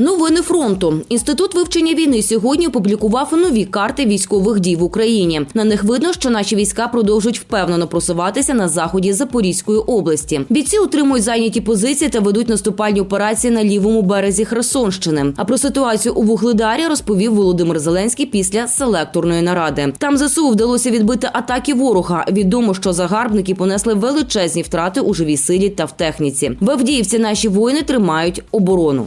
Новини фронту. Інститут вивчення війни сьогодні опублікував нові карти військових дій в Україні. На них видно, що наші війська продовжують впевнено просуватися на заході Запорізької області. Бійці утримують зайняті позиції та ведуть наступальні операції на лівому березі Херсонщини. А про ситуацію у Вугледарі розповів Володимир Зеленський після селекторної наради. Там ЗСУ вдалося відбити атаки ворога. Відомо, що загарбники понесли величезні втрати у живій силі та в техніці. В Авдіївці наші воїни тримають оборону.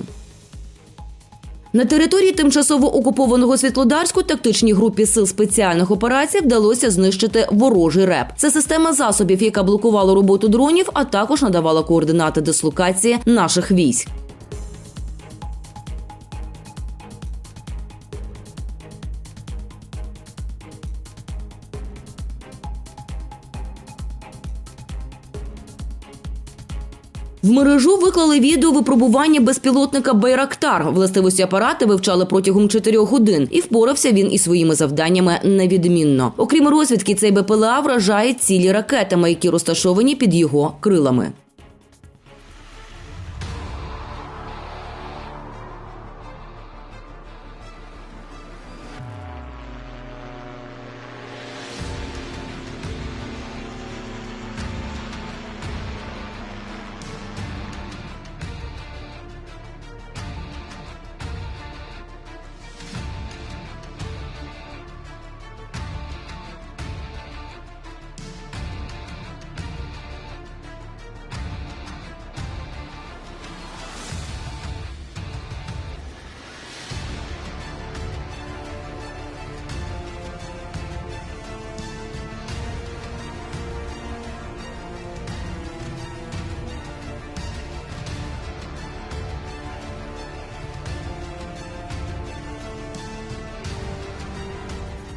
На території тимчасово окупованого Світлодарську тактичній групі сил спеціальних операцій вдалося знищити ворожий реп. Це система засобів, яка блокувала роботу дронів, а також надавала координати дислокації наших військ. В мережу виклали відео випробування безпілотника Байрактар. Властивості апарати вивчали протягом чотирьох годин, і впорався він із своїми завданнями невідмінно. Окрім розвідки, цей БПЛА вражає цілі ракетами, які розташовані під його крилами.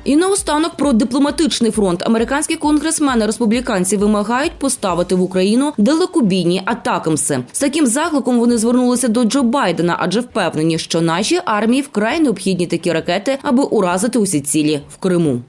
І наостанок про дипломатичний фронт. Американські конгресмени республіканці вимагають поставити в Україну далекобійні атакамси. З таким закликом вони звернулися до Джо Байдена, адже впевнені, що нашій армії вкрай необхідні такі ракети, аби уразити усі цілі в Криму.